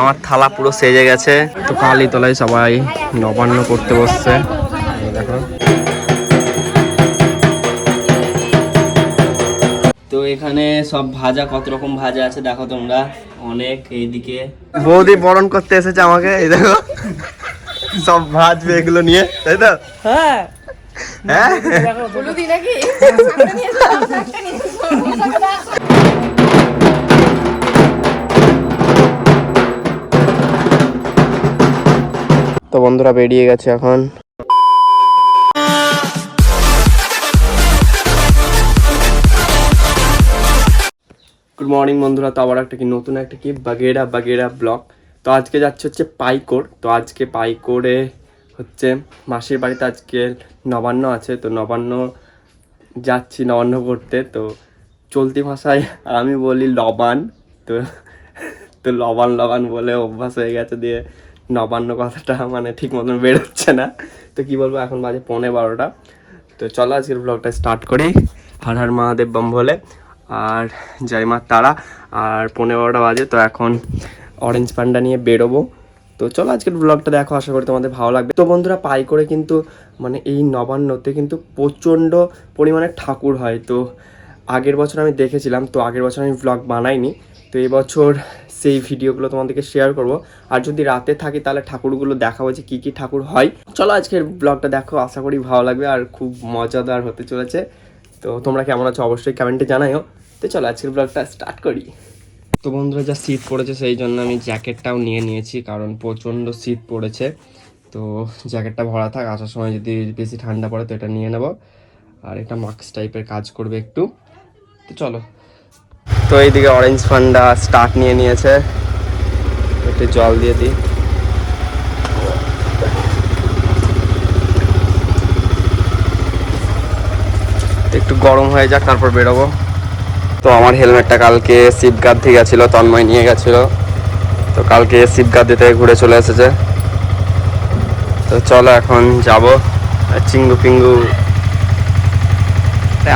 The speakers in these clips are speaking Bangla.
আমার থালা পুরো সেজে গেছে। তো কালী তলায় সবাই নবান্ন করতে বসছে। দেখো তো এখানে সব ভাজা কত রকম ভাজা আছে দেখো তোমরা। অনেক এইদিকে। বৌদি বরণ করতে এসেছে আমাকে এই দেখো। সব ভাজবে এগুলো নিয়ে তাই তো? হ্যাঁ। হ্যাঁ? তো বন্ধুরা বেরিয়ে গেছে এখন। গুড মর্নিং বন্ধুরা, তো আবার একটা কি নতুন একটা কি বাগেরা বাগেরা ব্লগ। তো আজকে যাচ্ছে হচ্ছে পাইকোর। তো আজকে পাইকোরে হচ্ছে মাসির বাড়িতে আজকে নবান্ন আছে, তো নবান্ন যাচ্ছি নবান্ন করতে তো চলতি ভাষায় আমি বলি লবান, তো তো লবান লবান বলে অভ্যাস হয়ে গেছে দিয়ে নবান্ন কথাটা মানে ঠিক মতন বেরোচ্ছে না। তো কি বলব, এখন বাজে পৌনে বারোটা। তো চলো আজকের ব্লগটা স্টার্ট করি। হর হর মহাদেব বম বলে। আর জয় মা তারা। আর পৌনে বারোটা বাজে, তো এখন অরেঞ্জ পান্ডা নিয়ে বেরোবো। তো চলো আজকের ব্লগটা দেখো, আশা করি তোমাদের ভালো লাগবে। তো বন্ধুরা পাই করে কিন্তু মানে এই নবান্নতে কিন্তু প্রচণ্ড পরিমাণে ঠাকুর হয়। তো আগের বছর আমি দেখেছিলাম, তো আগের বছর আমি ব্লগ বানাইনি। তো এই বছর সেই ভিডিওগুলো তোমাদেরকে শেয়ার করব। আর যদি রাতে থাকি, তাহলে ঠাকুরগুলো দেখাবো যে কী কী ঠাকুর হয়। চলো আজকের ব্লগটা দেখো, আশা করি ভালো লাগবে আর খুব মজাদার হতে চলেছে। তো তোমরা কেমন আছো অবশ্যই কমেন্টে জানাইও। তো চলো আজকের ব্লগটা স্টার্ট করি। তো বন্ধুরা যা শীত পড়েছে, সেই জন্য আমি জ্যাকেটটাও নিয়ে নিয়েছি, কারণ প্রচণ্ড শীত পড়েছে। তো জ্যাকেটটা ভরা থাক, আসার সময় যদি বেশি ঠান্ডা পড়ে, তো এটা নিয়ে নেব। আর এটা মাস্ক টাইপের কাজ করবে একটু। তো চলো। তো এইদিকে অরেঞ্জ ফান্ডা স্টার্ট নিয়ে নিয়েছে। একটু জল দিয়ে দিই। একটু গরম হয়ে যাক, তারপর বেরোবো। তো আমার হেলমেটটা কালকে শিবগাদ থেকে গেছিল, তন্ময় নিয়ে গেছিল। তো কালকে শিবগাদ থেকে ঘুরে চলে এসেছে। তো চলো এখন যাব। চিঙ্গু পিঙ্গু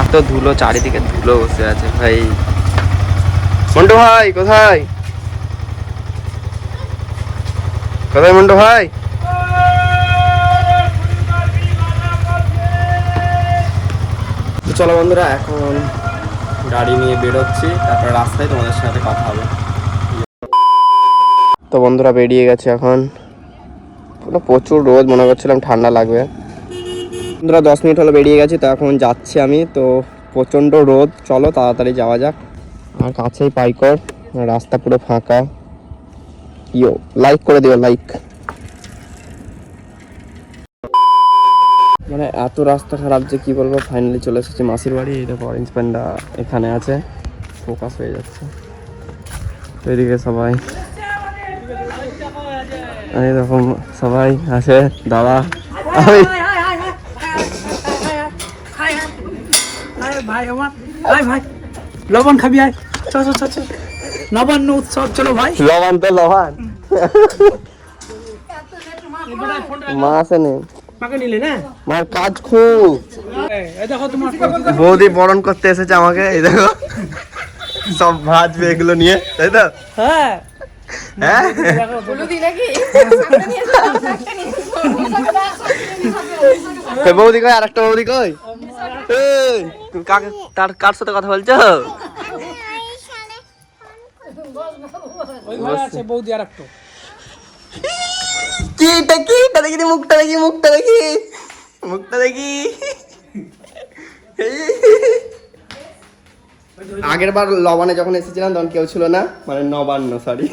এত ধুলো, চারিদিকে ধুলো বসে আছে ভাই। মন্টু ভাই কোথায়? কোথায় মন্টু ভাই? চলো বন্ধুরা এখন গাড়ি নিয়ে বেরোচ্ছি তারপর রাস্তায় তোমাদের সাথে কথা হবে। তো বন্ধুরা বেরিয়ে গেছে এখন। পুরো প্রচুর রোদ মনে করছিলাম ঠান্ডা লাগবে। বন্ধুরা দশ মিনিট হলো বেরিয়ে গেছি তো এখন যাচ্ছি আমি। তো প্রচণ্ড রোদ চলো তাড়াতাড়ি যাওয়া যাক। আর কাছেই পাইকর রাস্তা পুরো ফাঁকা ইয়ো লাইক করে দিও লাইক মানে এত রাস্তা খারাপ যে কি বলব ফাইনালি চলে এসেছি মাসির বাড়ি এই দেখো অরেঞ্জ প্যান্ডা এখানে আছে ফোকাস হয়ে যাচ্ছে তো এদিকে সবাই এই রকম সবাই আছে দাদা আমি ভাই আমার ভাই ভাই লবণ খাবি আয় নবান্ন উৎসব চলো ভাই। লবান তো লবান মা আসেনি মার কাজ খুব। বৌদি বরণ করতে এসেছে আমাকে এই দেখো। সব ভাজবে এগুলো নিয়ে তাই তো? হ্যাঁ। হ্যাঁ? কই বৌদি কই আরেকটা বৌদি কই? কার সাথে কথা বলছো? ওই ঘরে আছে বৌদি আর একটু। কি এটা দেখি মুখটা দেখি মুখটা দেখি। মুখটা দেখি। আগের বার লবণে যখন এসেছিলাম তখন কেউ ছিল না? মানে নবান্ন সরি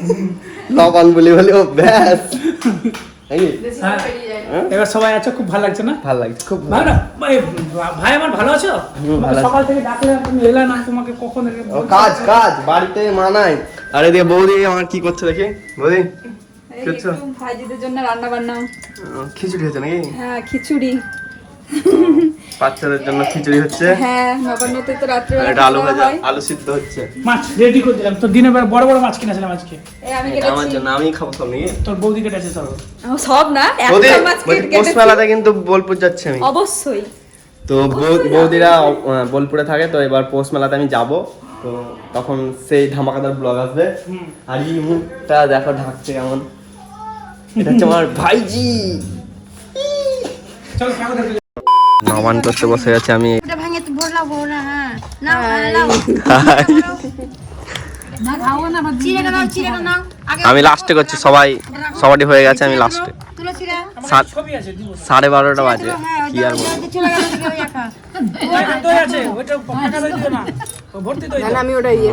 লবণ বলি বলি ও ব্যাস হ্যাঁ। এবার সবাই আছো খুব ভালো লাগছে না? ভালো লাগছে খুব ভাই না? ভাই আমার ভালো আছো? ভালো সকাল থেকে ডাকলাম তুমি এলে না তোমাকে কখন ও কাজ কাজ বাড়িতে মানাই আরে দিয়ে বৌদি আমার কি করছে দেখি? বৌদি করছ? ভাইজিদের জন্য রান্না বান্না। খিচুড়ি হচ্ছে নাকি? হ্যাঁ খিচুড়ি। বাচ্চাদের জন্য খিচুড়ি হচ্ছে। হ্যাঁ নবান্নতে তো রাত্রে আর এটা আলু ভাজা আলু সিদ্ধ হচ্ছে। মাছ রেডি করে দিলাম। তো দিনের বেলা বড় বড় মাছ কিনেছিলাম আজকে। এই আমি এটা আমার জন্য আমি খাব সব তোর বৌদি কেটেছে সব। সব না একটা মাছ কিন্তু বোলপুর যাচ্ছি আমি। অবশ্যই। তো বৌ- বৌদিরা বোলপুরে থাকে তো এবার পৌষ মেলাতে আমি যাব। তো তখন সেই ধামাকাদার ব্লগ আসবে। আর এই মুখটা দেখো ঢাকছে কেমন। এটা হচ্ছে আমার ভাইজি। নবান করতে বসে গেছে আমি। আমি লাস্টে করছি সবাই সবারই হয়ে গেছে আমি লাস্টে সাড়ে বারোটা বাজে হ্যাঁ কি আর বলব? ইয়ে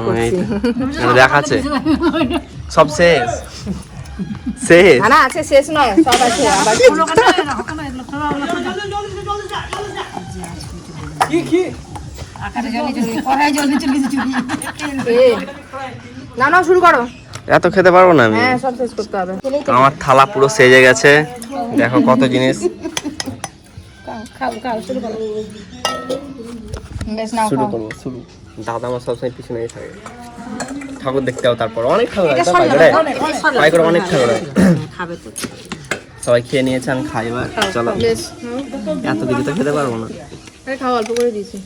দেখাচ্ছে। সব শেষ? শেষ? না আছে শেষ নয় সব আছে কি কি? এ, না না শুরু করো। এত খেতে পারব না আমি। হ্যাঁ আমার থালা পুরো সেজে গেছে। দেখো কত জিনিস। খাও খাও শুরু করো। শুরু করব শুরু। দাদা আমার সবসময় পিছনেই থাকে। ঠাকুর দেখতে হবে তারপর। অনেক ঠাকুর পাইকরে অনেক ঠাকুর সবাই খেয়ে নিয়েছে আমি খাই এবার। চলো। বেশ এত কিছু তো খেতে পারব না। আরে খাও অল্প করে দিয়েছি।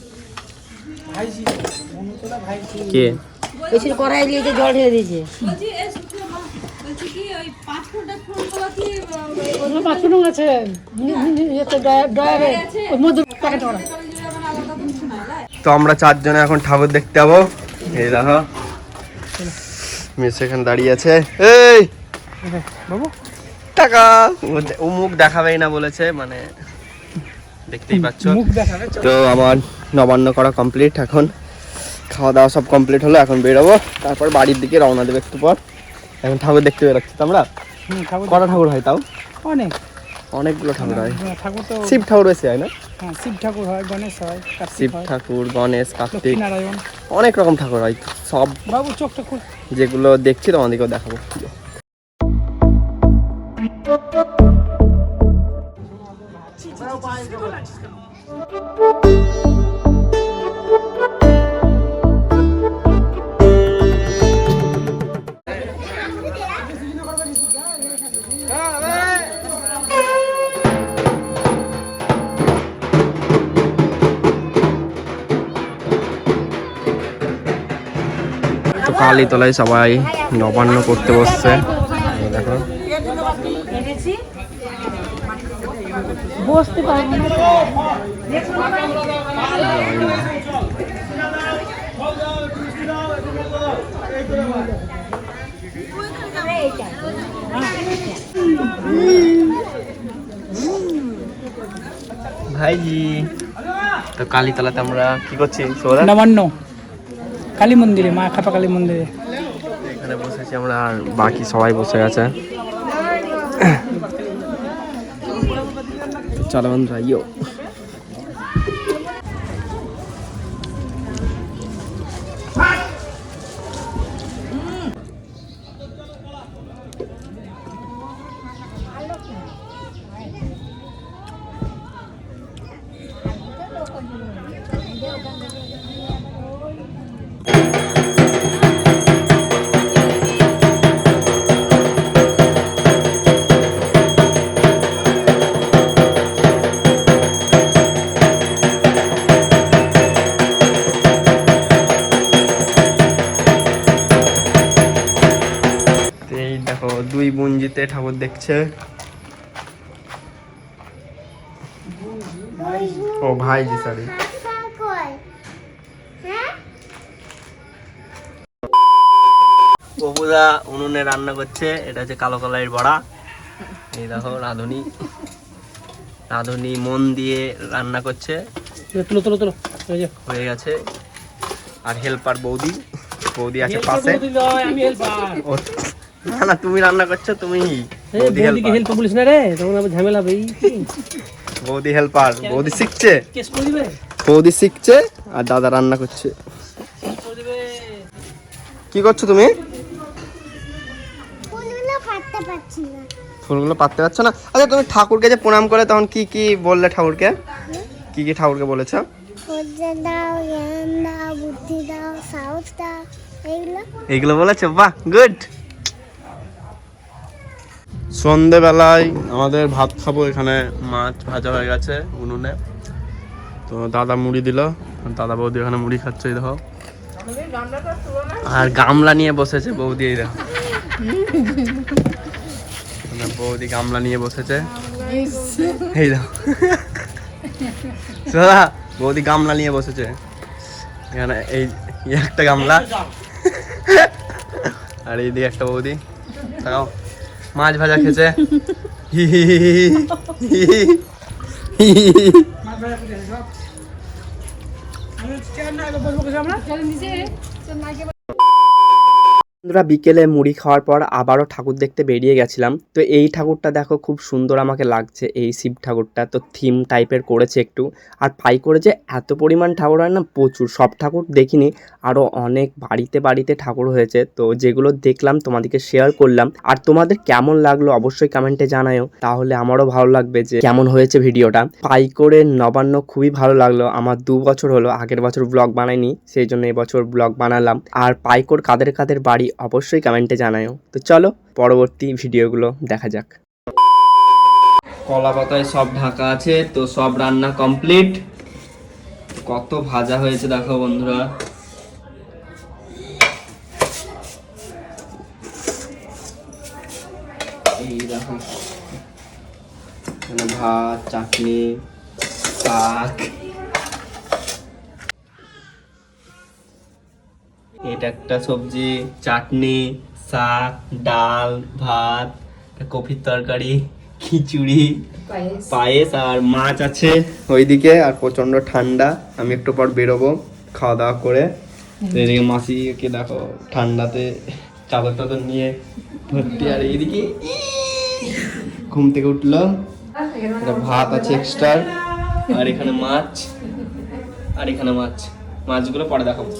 কে? বেশি কড়াই দিয়ে যে জল ঢেলে দিয়েছে। তো আমরা চারজনে এখন ঠাকুর দেখতে যাব। এই দেখো। মিস এখানে দাঁড়িয়ে আছে। এই! বাবু। টাকা! ও- মুখ দেখাবেই না বলেছে মানে দেখতেই পাচ্ছ। তো আমার নবান্ন করা কমপ্লিট এখন। খাওয়া দাওয়া সব কমপ্লিট হলো এখন বেরোবো। তারপর বাড়ির দিকে রওনা দেবো একটু পর। এখন ঠাকুর দেখতে বেরোচ্ছি তো আমরা ঠাকুর কটা ঠাকুর হয় তাও? অনেক। অনেকগুলো ঠাকুর হয়। হ্যাঁ, ঠাকুর তো শিব ঠাকুর বেশি হয় না? হ্যাঁ, শিব ঠাকুর হয় গণেশ হয় শিব ঠাকুর গণেশ কার্তিক। অনেক রকম ঠাকুর হয় সব। বাবু চোখটা খুব যেগুলো দেখছি তোমাদেরকেও দেখাবো। কালীতলায় সবাই নবান্ন করতে বসছে। দেখো। বসতে পারব ভাইজি তো কালীতলাতে আমরা কি করছি? নবান্ন। কালী মন্দিরে মা খাপা কালী মন্দিরে এখানে বসেছি আমরা আর বাকি সবাই বসে আছে চলো বন্ধুরা ইয়ো। জিতে ঠাকুর দেখছে। ও ভাই জি সরি ববুদা উনুনে রান্না করছে এটা হচ্ছে কালো কলাইয়ের বড়া। এই দেখো রাঁধুনি। রাঁধুনি মন দিয়ে রান্না করছে। তুলো তুলো তুলো। হয়ে গেছে। আর হেল্পার বৌদি বৌদি আছে পাশে। আমি হেল্পার। ও না না তুমি রান্না করছ তুমি বৌদি বৌদিকে হেল্পার হেল্প বলিস না রে তখন আবার ঝামেলা ভাই বৌদি হেল্পার বৌদি শিখছে? বৌদি শিখছে আর দাদা রান্না করছে। কি করছ তুমি? ফুলগুলো পাততে পারছ না। আচ্ছা তুমি ঠাকুরকে যে প্রণাম করে তখন কি কি বললে ঠাকুরকে? কি কি ঠাকুরকে বলেছ? এইগুলো। বলেছ? বাহ গুড সন্ধেবেলায় আমাদের ভাত খাব, এখানে মাছ ভাজা হয়ে গেছে উনুনে। তো দাদা মুড়ি দিল, দাদা বৌদি ওখানে মুড়ি খাচ্ছে দেখো। আর গামলা নিয়ে বসেছে বৌদি, এই দেখো। এখানে বৌদি গামলা নিয়ে বসেছে। এই দেখো। দাদা, বৌদি গামলা নিয়ে বসেছে। এখানে এই একটা গামলা। আর এইদিকে একটা বৌদি। তাকাও। মাছ ভাজা খেয়েছে। মাছ ভাজা খেয়েছে সব বন্ধুরা বিকেলে মুড়ি খাওয়ার পর আবারও ঠাকুর দেখতে বেরিয়ে গেছিলাম। তো এই ঠাকুরটা দেখো খুব সুন্দর আমাকে লাগছে, এই শিব ঠাকুরটা। তো থিম টাইপের করেছে একটু। আর পাই করে যে এত পরিমাণ ঠাকুর হয় না, প্রচুর। সব ঠাকুর দেখিনি আরও অনেক বাড়িতে বাড়িতে ঠাকুর হয়েছে। তো যেগুলো দেখলাম, তোমাদেরকে শেয়ার করলাম। আর তোমাদের কেমন লাগল অবশ্যই কমেন্টে জানায়ও। তাহলে আমারও ভালো লাগবে যে কেমন হয়েছে ভিডিওটা। পাই করে নবান্ন খুবই ভালো লাগল। আমার দু বছর হলো, আগের বছর ব্লগ বানাইনি, সেই জন্য এবছর ব্লগ বানালাম। আর পাইকোর কাদের কাদের বাড়ি অবশ্যই কমেন্টে জানাও তো চলো, পরবর্তী ভিডিওগুলো দেখা যাক। কলা পাতায় সব ঢাকা আছে, তো সব রান্না কমপ্লিট কত ভাজা হয়েছে দেখো বন্ধুরা। এই দেখো ভাত, চাটনি, শাক। এটা একটা সবজি চাটনি শাক ডাল ভাত কপির তরকারি খিচুড়ি পায়েস। আর মাছ আছে ওইদিকে আর প্রচণ্ড ঠান্ডা। আমি একটু পর বেরোবো খাওয়া দাওয়া করে। তো এদিকে মাসিকে দেখো ঠান্ডাতে চাদর টাদর নিয়ে ভর্তি। আর এইদিকে ঘুম থেকে উঠল। ভাত আছে এক্সট্রা আর এখানে মাছ। আর এখানে মাছ। মাছগুলো পরে দেখাবো।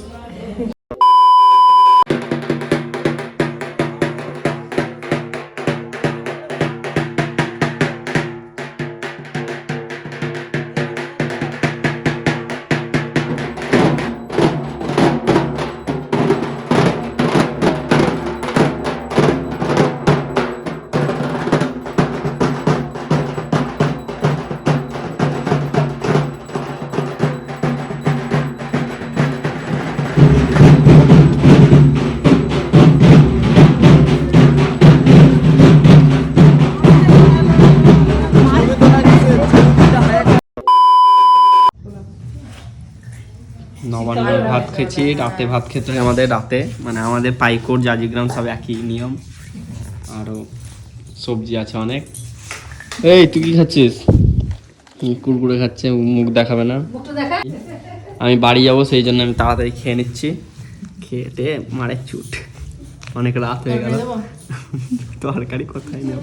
খেয়েছি রাতে ভাত খেতে হয় আমাদের রাতে মানে আমাদের পাইকোর জাজিগ্রাম সব একই নিয়ম। আরও সবজি আছে অনেক। এই তুই কি খাচ্ছিস? কি কুরকুরে খাচ্ছে মুখ দেখাবে না। আমি বাড়ি যাব সেই জন্য আমি তাড়াতাড়ি খেয়ে নিচ্ছি। খেয়ে মারে চুট। অনেক রাত হয়ে গেল। তরকারি কোথায় নেব?